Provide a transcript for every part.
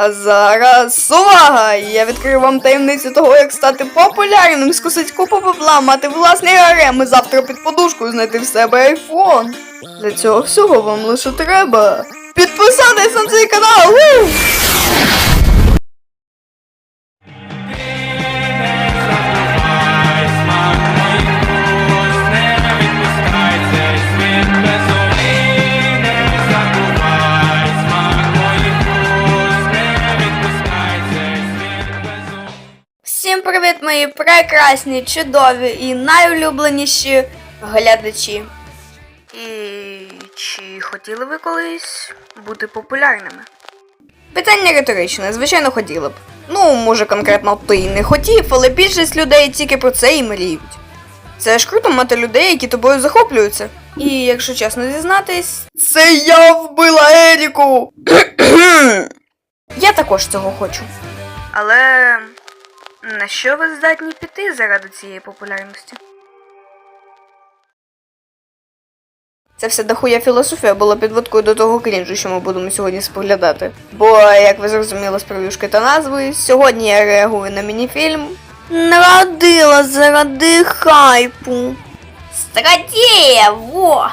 А зараз увага! Я відкрию вам таємницю того, як стати популярним, скусить купу бабла, мати власний гарем і завтра під подушкою знайти в себе айфон. Для цього всього вам лише треба підписатись на цей канал! Мої прекрасні, чудові і найулюбленіші глядачі. І чи хотіли ви колись бути популярними? Питання риторичне, звичайно, хотіли б. Ну, може, конкретно ти не хотів, але більшість людей тільки про це і мріють. Це ж круто мати людей, які тобою захоплюються. І якщо чесно зізнатись, це я вбила Еріку! я також цього хочу. Але на що ви здатні піти заради цієї популярності? Це все дохуя філософія була підводкою до того крінжу, що ми будемо сьогодні споглядати. Бо, як ви зрозуміли з прев'юшки та назви, сьогодні я реагую на мініфільм Народила заради хайпу. Стратія, во!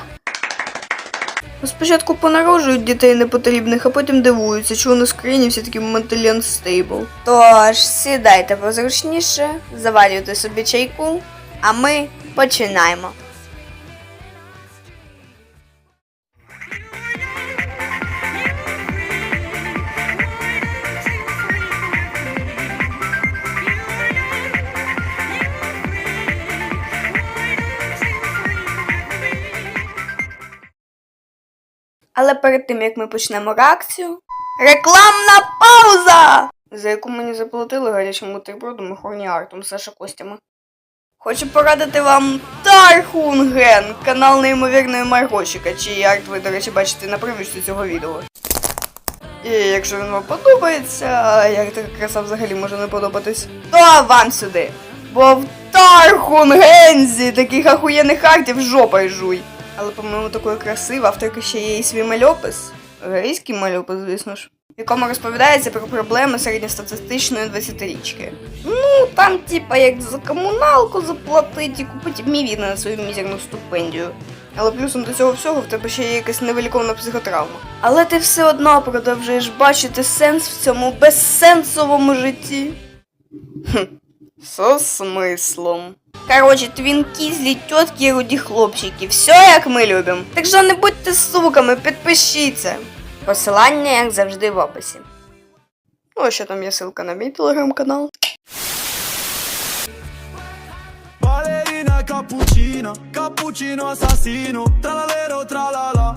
Спочатку понароджують дітей непотрібних, а потім дивуються, чого на скрині всі такі mentally стейбл. Тож, сідайте позручніше, заварюйте собі чайку, а ми починаємо. Але перед тим як ми почнемо реакцію. Рекламна пауза! За яку мені заплатили гарячим бутербродом і хорні артом Саша Костями. Хочу порадити вам Тархунген, канал неймовірної Маргощика, чиї арт ви, до речі, бачите на привічці цього відео. І якщо він вам подобається, як така краса взагалі може не подобатись, то вам сюди. Бо в Тархунгензі таких ахуєнних артів жопа жуй. Але помимо такої краси, в авторки ще є і свій мальопис. Грейський мальопис, звісно ж. В якому розповідається про проблеми середньостатистичної 20-річки. Ну, там, типа, як за комуналку заплатити і купити мівіни на свою мізерну стипендію. Але плюсом до цього всього в тебе ще є якась невиліковна психотравма. Але ти все одно продовжуєш бачити сенс в цьому безсенсовому житті. Хм, со смислом. Короче, твінки, злі тітки, руді хлопчики. Все як ми любимо. Так що не будьте суками, підпишіться. Посилання, як завжди, в описі. Ну, а ще там є ссылка на мій телеграм-канал. Ballerina cappuccina, cappuccino assassino, tralalero tralala,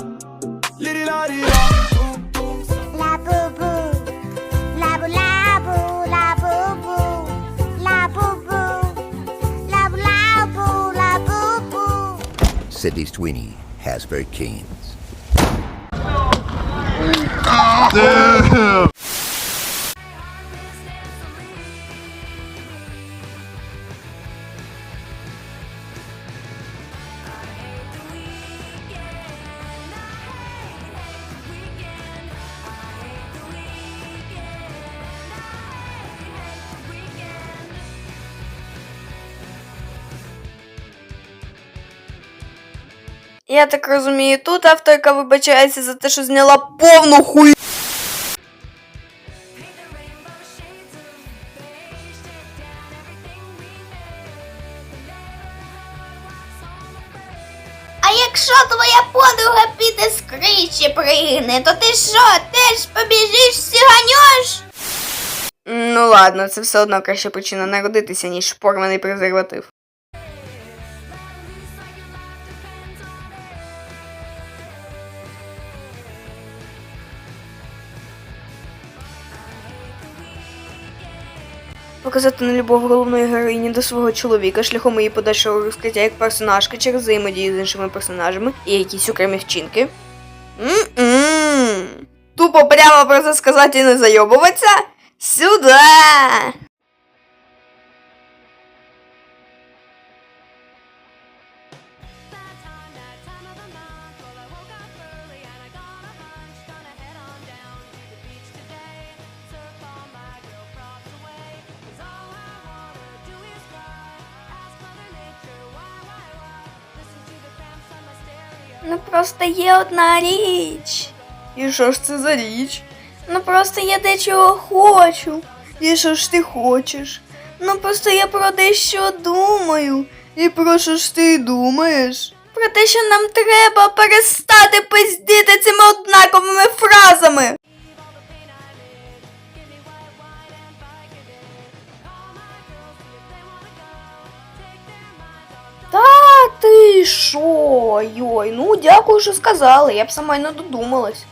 liri Sydney Sweeney has Keynes. Oh. Я так розумію, тут авторка вибачається за те, що зняла повну хуй. А якщо твоя подруга піде з кричі пригне, то ти що, теж побіжиш сіганьош? Ну ладно, це все одно краща причина народитися, ніж порваний презерватив. Показати на любов головної героїні до свого чоловіка шляхом її подальшого розкриття як персонажки через взаємодію з іншими персонажами і якісь окремі вчинки. М-м. Тупо прямо про це сказати і не зайобуватися? Сюда! Ну просто є одна річ. І що ж це за річ? Ну просто я дечого хочу. І що ж ти хочеш? Ну просто я про дещо думаю. І про що ж ти думаєш? Про те, що нам треба перестати пиздіти цими однаковими фразами. Та ти що? Йой, ну дякую, що сказали. Я б сама й не додумалась.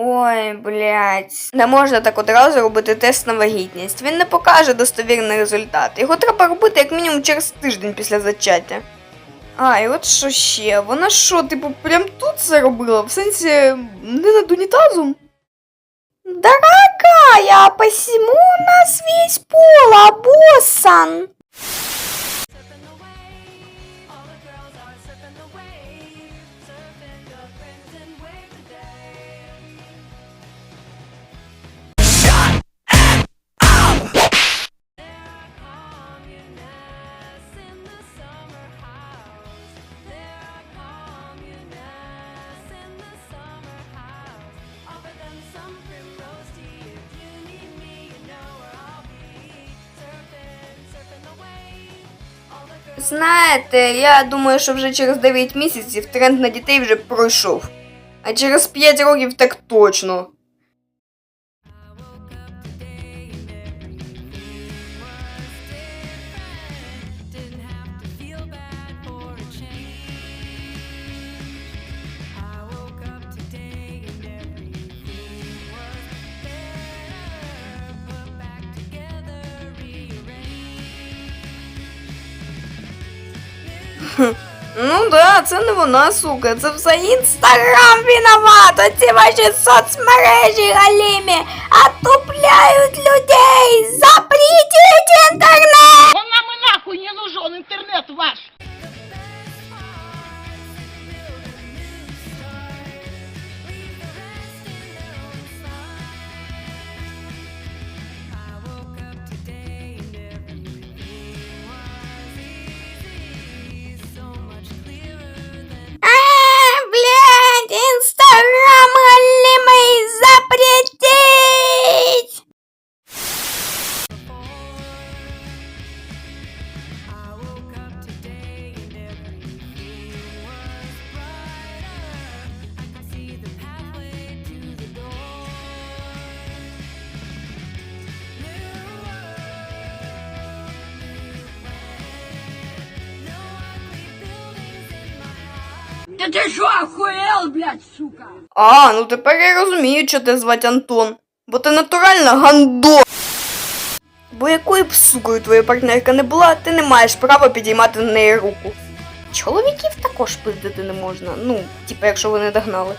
Ой, блядь. Не можна так одразу робити тест на вагітність. Він не покаже достовірний результат. Його треба робити як мінімум через тиждень після зачаття. А, і от що ще? Вона що, типу, прям тут це робила? В сенсі, не над унітазом? Дорогая, посему у нас весь пол обоссан? Знаєте, я думаю, що вже через 9 місяців тренд на дітей вже пройшов. А через 5 років так точно. Ну да, це не вона, сука, це все інстаграм виноват. Оці ваші соцмережі галімі отупляють людей. Запретіть інтернет! Вона нахуй не нужен интернет ваш! Да ти що, охуел, блядь, сука? А, ну тепер я розумію, що ти звать Антон. Бо ти натурально гандо. Бо якою б сукою твоя партнерка не була, ти не маєш права підіймати на неї руку. Чоловіків також пиздити не можна. Ну, типа, якщо вони догнали.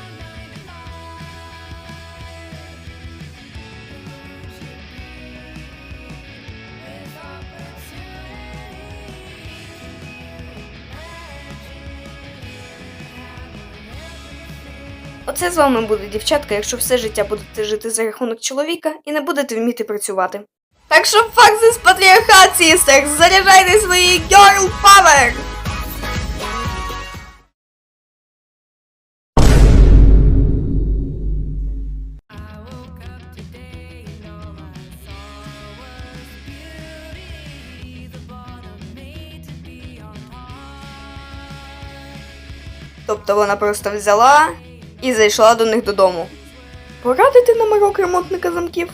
Оце з вами буде дівчатка, якщо все життя будете жити за рахунок чоловіка і не будете вміти працювати. Так що факт з патріархації, секс, заряджайте свої girl power! Тобто вона просто взяла і зайшла до них додому. Порадити номерок ремонтника замків?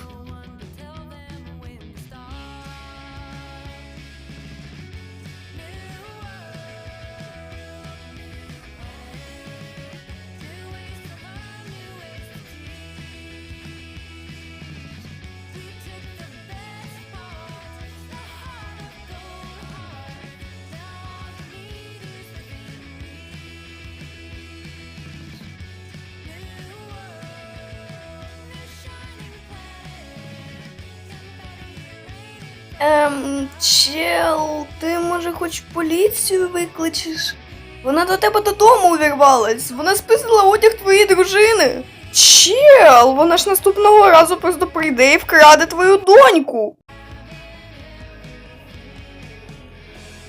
Ем, чел, ти може хоч поліцію викличеш? Вона до тебе додому увірвалась. Вона списала одяг твоєї дружини. Чел, вона ж наступного разу просто прийде і вкраде твою доньку.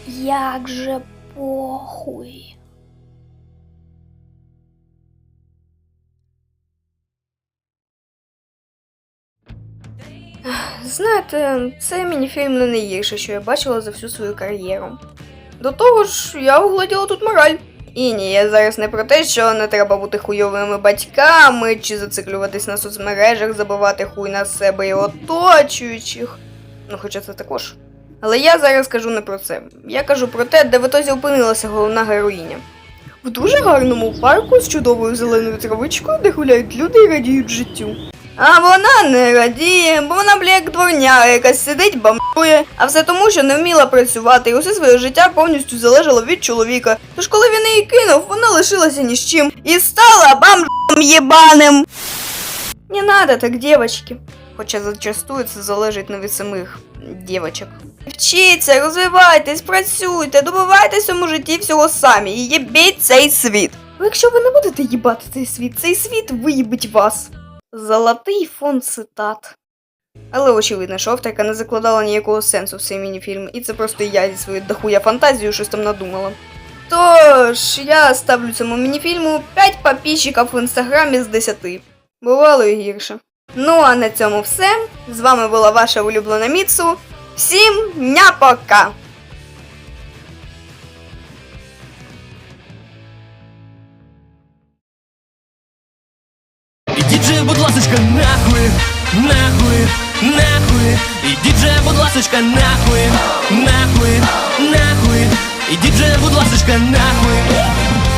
Як же похуй. Знаєте, це мініфільм не найгірше, що я бачила за всю свою кар'єру. До того ж, я угледіла тут мораль. І ні, я зараз не про те, що не треба бути хуйовими батьками, чи зациклюватись на соцмережах, забивати хуй на себе і оточуючих. Ну, хоча це також. Але я зараз кажу не про це. Я кажу про те, де в ітозі опинилася головна героїня. В дуже гарному парку з чудовою зеленою травичкою, де гуляють люди і радіють життю. А вона не радіє, бо вона, бля, як дворняга, якась сидить, бамбує, а все тому, що не вміла працювати і усе своє життя повністю залежало від чоловіка. Тож коли він її кинув, вона лишилася ні з чим і стала бомжом єбаним. Не надо так, девочки. Хоча зачастую це залежить не від самих дівочок. Вчіться, розвивайтесь, працюйте, добивайтесь у цьому житті всього самі і їбіть цей світ. Бо якщо ви не будете їбати цей світ, цей світ виїбить вас. Золотий фон цитат. Але очевидно, що авторка не закладала ніякого сенсу в цей мініфільм, і це просто я зі своєю дохуя фантазією щось там надумала. Тож, я ставлю цьому мініфільму 5 підписчиків в інстаграмі з 10. Бувало і гірше. Ну а на цьому все. З вами була ваша улюблена Міцу. Всім ня-пока! Ідіть же, будь ласочка, нахуй, нахуй, нахуй, ідіть же, будь ласочка, нахуй, нахуй, нахуй, ідіть же, будь ласочка, нахуй.